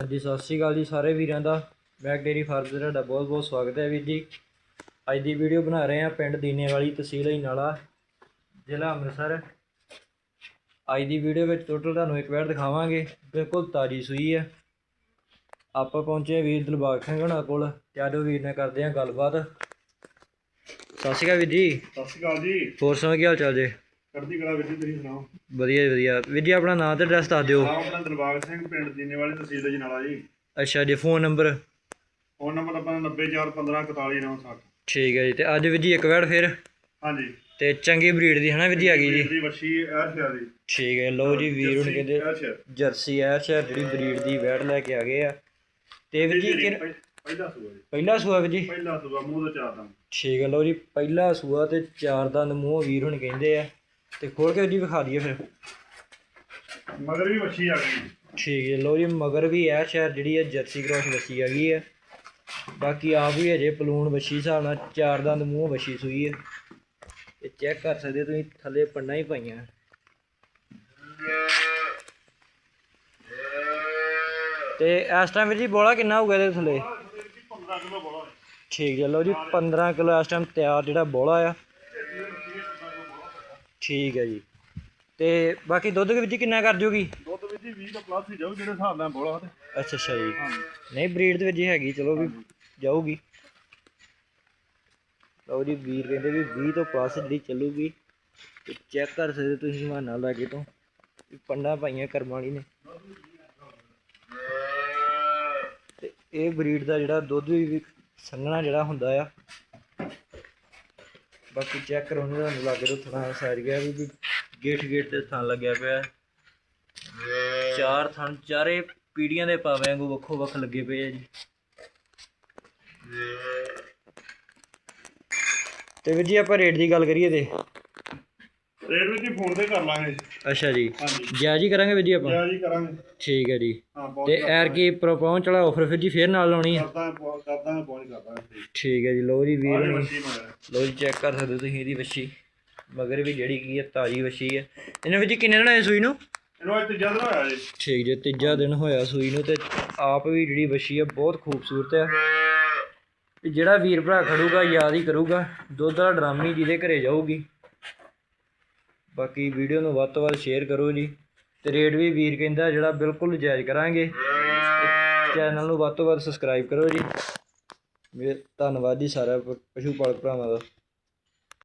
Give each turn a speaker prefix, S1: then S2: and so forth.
S1: ਹਾਂਜੀ ਸਤਿ ਸ਼੍ਰੀ ਅਕਾਲ ਜੀ ਸਾਰੇ ਵੀਰਾਂ ਦਾ। ਮੈਕ ਡੇਰੀ ਫਾਰਮ ਤੇ ਤੁਹਾਡਾ ਬਹੁਤ ਬਹੁਤ ਸਵਾਗਤ ਹੈ ਵੀਰ ਜੀ। ਅੱਜ ਦੀ ਵੀਡੀਓ ਬਣਾ ਰਹੇ ਹਾਂ ਪਿੰਡ ਦੀਨੇਵਾਲੀ ਤਹਿਸੀਲ ਹੀਨਾਲਾ ਜ਼ਿਲ੍ਹਾ ਅੰਮ੍ਰਿਤਸਰ। ਅੱਜ ਦੀ ਵੀਡੀਓ ਵਿੱਚ ਟੋਟਲ ਤੁਹਾਨੂੰ ਇੱਕ ਵਾਰ ਦਿਖਾਵਾਂਗੇ। ਬਿਲਕੁਲ ਤਾਜੀ ਸੂਈ ਹੈ। ਆਪਾਂ ਪਹੁੰਚੇ ਵੀਰ ਦਿਲਬਾਗ ਸਿੰਘ ਹੋਣਾ ਕੋਲ। ਤੇ ਆਜੋ ਵੀਰ ਨਾਲ ਕਰਦੇ ਹਾਂ ਗੱਲਬਾਤ। ਸਤਿ ਸ਼੍ਰੀ ਅਕਾਲ ਵੀਰ ਜੀ।
S2: ਸਤਿ ਸ਼੍ਰੀ ਅਕਾਲ ਜੀ।
S1: ਹੋਰ ਸੁਣਾਓ ਕੀ ਹਾਲ ਚਾਲ ਜੇ?
S2: ਚੜ੍ਹਦੀ ਕਲਾ ਵਿੱਚ ਤੁਸੀਂ ਸੁਣਾਓ।
S1: ਵਧੀਆ ਜੀ ਵਧੀਆ। ਵੀਰ ਜੀ ਆਪਣਾ ਨਾਮ ਤੇ ਐਡਰੈਸ ਦੱਸ ਦਿਓ।
S2: ਨਾਮ ਆਪਣਾ ਦਰਬਾਗ ਸਿੰਘ ਪਿੰਡ ਦੀਨੇਵਾਲੀ ਤਹਿਸੀਲ ਦੇ ਜਨਾਲਾ ਜੀ।
S1: ਅੱਛਾ ਜੀ ਫੋਨ ਨੰਬਰ
S2: ਫੋਨ ਨੰਬਰ ਆਪਣਾ 90415414960
S1: ਠੀਕ ਹੈ ਜੀ ਤੇ ਅੱਜ ਵੀਰ ਜੀ ਇੱਕ ਵਾਰ ਫਿਰ।
S2: ਹਾਂਜੀ।
S1: ਤੇ ਚੰਗੀ ਬਰੀਡ ਦੀ ਹਨਾ ਵੀਰ ਜੀ ਆ ਗਈ ਜੀ?
S2: ਦੀ ਵੱਛੀ ਦੀ।
S1: ਠੀਕ ਹੈ ਲਓ ਜੀ ਵੀਰ ਹੁਣ ਕਹਿੰਦੇ ਜਰਸੀ ਐ ਸ਼ਹਿਰ ਜਿਹੜੀ ਬਰੀਡ ਦੀ ਵੈੜ ਲੈ ਕੇ ਆ ਗਏ ਆ। ਤੇ ਵੀਰ ਜੀ
S2: ਪਹਿਲਾ ਸੂਆ ਜੀ।
S1: ਪਹਿਲਾ ਸੂਆ ਵੀਰ ਜੀ?
S2: ਪਹਿਲਾ ਸੂਆ ਮੂੰਹ ਤੋਂ ਚਾਰ ਦਮ
S1: ਠੀਕ ਹੈ ਲਓ ਜੀ ਪਹਿਲਾ ਸੂਆ ਤੇ ਚਾਰ ਦੰਦ ਮੂੰਹ ਵੀਰ ਹੁਣ ਕਹਿੰਦੇ ਆ। ਤੇ ਖੋਲ ਕੇ ਜੀ ਵਿਖਾ ਦਈਏ ਫਿਰ।
S2: ਮਗਰ ਵੀ ਵੱਛੀ ਆ ਗਈ।
S1: ਠੀਕ ਹੈ ਲਓ ਜੀ ਮਗਰ ਵੀ ਐ ਸ਼ਹਿਰ ਜਿਹੜੀ ਹੈ ਜਰਸੀ ਕ੍ਰੋਸ ਵੱਛੀ ਆ ਗਈ ਹੈ। ਬਾਕੀ ਆਪ ਵੀ ਅਜੇ ਪਲੂਣ ਵੱਛੀ ਹਿਸਾਬ ਨਾਲ ਚਾਰ ਦੰਦ ਮੂੰਹ ਵੱਛੀ ਸੂਈ ਹੈ। ਤੇ ਚੈੱਕ ਕਰ ਸਕਦੇ ਹੋ ਤੁਸੀਂ ਥੱਲੇ ਪੰਨਾ ਹੀ ਪਾਈਆਂ। ਤੇ ਇਸ ਟਾਈਮ ਵੀਰ ਜੀ ਬੋਲਾ ਕਿੰਨਾ ਹੋਊਗਾ ਇਹਦੇ ਥੱਲੇ?
S2: 15 ਕਿਲੋ ਬੋਲਾ।
S1: ਠੀਕ ਹੈ ਲਓ ਜੀ 15 ਕਿਲੋ ਇਸ ਟਾਈਮ ਤਿਆਰ ਜਿਹੜਾ ਬੋਲਾ ਆ। ਠੀਕ ਹੈ ਜੀ। ਤੇ ਬਾਕੀ ਦੁੱਧ ਦੇ ਵਿੱਚ ਕਿੰਨਾ ਕਰ ਜੂਗੀ
S2: ਦੁੱਧ ਵਿੱਚ ਹੀ 20 ਦਾ ਪਲੱਸ ਹੀ ਜਾਊ ਜਿਹੜੇ ਹਿਸਾਬ ਨਾਲ ਬੋਲਾ ਤੇ
S1: ਅੱਛਾ ਅੱਛਾ ਜੀ।
S2: ਹਾਂਜੀ।
S1: ਨਹੀਂ ਬਰੀਡ ਦੇ ਵਿੱਚ ਹੀ ਹੈਗੀ ਚਲੋ ਵੀ ਜਾਊਗੀ। ਲਓ ਜੀ ਵੀਰ ਕਹਿੰਦੇ ਵੀ 20 ਤੋਂ ਪਲੱਸ ਜਿਹੜੀ ਚੱਲੂਗੀ। ਤੇ ਚੈੱਕ ਕਰ ਸਕਦੇ ਤੁਸੀਂ ਹਵਾਨਾ ਲਾਗੇ ਤੋਂ। ਵੀ ਪੰਡਾ ਪਾਈਆਂ ਕਰਮ ਵਾਲੀ ਨੇ। ਤੇ ਇਹ ਬਰੀਡ ਦਾ ਜਿਹੜਾ ਦੁੱਧ ਵੀ ਸੰਘਣਾ ਜਿਹੜਾ ਹੁੰਦਾ ਆ ਬਾਕੀ ਚੈੱਕ ਕਰੋ ਨੇ ਤੁਹਾਨੂੰ ਲੱਗੇ ਤੋਂ ਥਣਾ ਸਾਰ ਗਿਆ ਵੀ ਗੇਟ ਗੇਟ ਤੇ ਥਣ ਲੱਗਿਆ ਪਿਆ ਚਾਰ ਥਣ, ਚਾਰੇ ਪੀੜੀਆਂ ਦੇ ਪਾਵੇਂ ਵਾਂਗੂ ਵੱਖੋ ਵੱਖ ਲੱਗੇ ਪਏ ਆ ਜੀ। ਤੇ ਵੀਰ ਜੀ ਆਪਾਂ ਰੇਟ ਦੀ ਗੱਲ ਕਰੀਏ ਤੇ
S2: ਰੇਟ ਵਿੱਚ ਹੀ ਫੋਨ ਤੇ ਕਰ ਲਾਂਗੇ।
S1: ਅੱਛਾ ਜੀ। ਜਾਇਜ਼ ਹੀ ਕਰਾਂਗੇ ਵੀਰ ਜੀ ਆਪਾਂ?
S2: ਕਿਆ ਜੀ ਕਰਾਂਗੇ।
S1: ਠੀਕ ਹੈ ਜੀ।
S2: ਹਾਂ
S1: ਤੇ ਐਰ ਕੀ ਪਹੁੰਚ ਵਾਲਾ ਆਫਰ ਫਿਰ ਜੀ ਫੇਰ ਨਾਲ ਲਾਉਣੀ ਹੈ
S2: ਕਰਦਾ ਕਰਦਾ ਪਹੁੰਚ ਕਰਦਾ
S1: ਠੀਕ। ਹੈ ਜੀ ਲਓ ਜੀ ਵੀਰ ਲਓ ਜੀ ਚੈੱਕ ਕਰ ਸਕਦੇ ਹੋ ਤੁਸੀਂ ਇਹਦੀ ਵੱਛੀ। ਮਗਰ ਵੀ ਜਿਹੜੀ ਕੀ ਹੈ ਤਾਜੀ ਵੱਛੀ ਹੈ। ਇਹਨੇ ਵਿੱਚ ਕਿੰਨੇ ਦਿਨ ਹੋਏ ਸੂਈ ਨੂੰ?
S2: ਇਹਨੂੰ ਅੱਜ ਤੀਜਾ ਦਿਨ ਹੋਇਆ ਜੀ।
S1: ਠੀਕ ਜੇ ਤੀਜਾ ਦਿਨ ਹੋਇਆ ਸੂਈ ਨੂੰ ਤੇ ਆਪ ਵੀ ਜਿਹੜੀ ਵੱਛੀ ਹੈ ਬਹੁਤ ਖੂਬਸੂਰਤ ਹੈ ਜਿਹੜਾ ਵੀਰ ਭਰਾ ਖੜੂਗਾ ਯਾਦ ਹੀ ਕਰੂਗਾ ਦੁੱਧ ਦਾ ਡਰਾਮੀ ਜਿਹਦੇ ਘਰੇ ਜਾਊਗੀ। ਬਾਕੀ ਵੀਡੀਓ ਨੂੰ ਵੱਧ ਤੋਂ ਵੱਧ ਸ਼ੇਅਰ ਕਰੋ ਜੀ। ਤੇ ਰੇਟ ਵੀ ਵੀਰ ਕਹਿੰਦਾ ਜਿਹੜਾ ਬਿਲਕੁਲ ਜਾਇਜ਼ ਕਰਾਂਗੇ। ਚੈਨਲ ਨੂੰ ਵੱਧ ਤੋਂ ਵੱਧ ਸਬਸਕ੍ਰਾਈਬ ਕਰੋ ਜੀ। ਧੰਨਵਾਦ ਜੀ ਸਾਰਾ ਪ- ਪਸ਼ੂ ਪਾਲਕ ਭਰਾਵਾਂ ਦਾ।